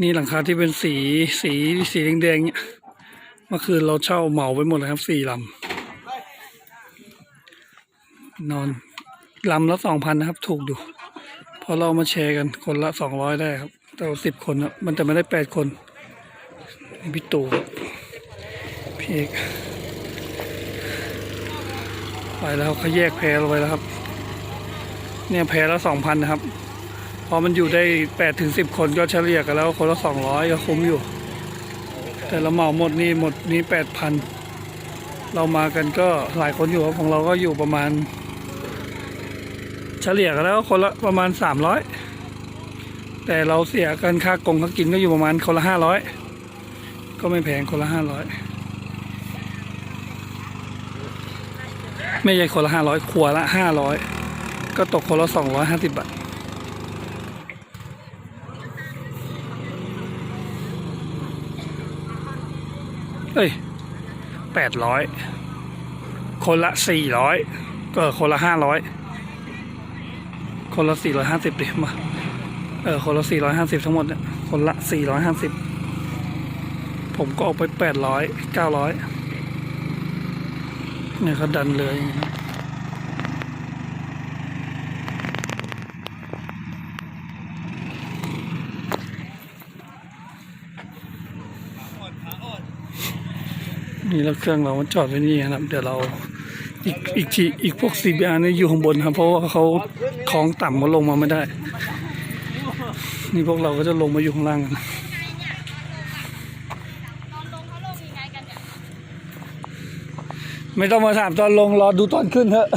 นี่หลังคาที่เป็นสีสีสีแดงๆเนี่ยเมื่อคืนเราเช่าเหมาไปหมดเลยครับสี่ลำนอนลำละสองพันนะครับ ถูกอยู่เพอเรามาแชร์กันคนละสองร้อยได้ครับแต่สิบคนครับมันจะไม่ได้แปดคนพี่ตู่พี่เอกไปแล้วเขาแยกแพรเราไปแล้วครับ เนี่ยแพรละสองพันนะครับ พอมันอยู่ได้แปดถึงสิบคนก็เฉลี่ยกันแล้วคนละสองร้อยก็คุ้มอยู่ แต่เราเหมาหมดนี่หมดนี่แปดพันเรามากันก็หลายคนอยู่ครับของเราก็อยู่ประมาณ เฉลี่ยกันแล้วคนละประมาณสามร้อยแต่เราเสียกันค่ากงค่ากินก็อยู่ประมาณคนละห้าร้อยก็ไม่แพงคนละห้าร้อยไม่ใช่คนละห้าร้อยขวดละห้าร้อยก็ตกคนละสองร้อยห้าสิบบาท เอ้ยแปดร้อยคนละสี่ร้อยเออคนละห้าร้อยคนละสี่ร้อยห้าสิบดิมาเออคนละสี่ร้อยห้าสิบทั้งหมดเนี่ยคนละสี่ร้อยห้าสิบผมก็ออกไปแปดร้อยเก้าร้อยเนี่ยเขาดันเลยอย่างนี้นะ นี่แล้วเครื่องเรามันจอดไว้นี่นะครับเดี๋ยวเราอีกอีกทีอีกพวก CBR นี่อยู่ข้างบนครับ เพราะว่าเขาคล้องต่ำก็ลงมาไม่ได้ นี่พวกเราก็จะลงมาอยู่ข้างล่างกันไงกันเนี่ยไม่ต้องมาถามตอนลงรอดูตอนขึ้นเถอะ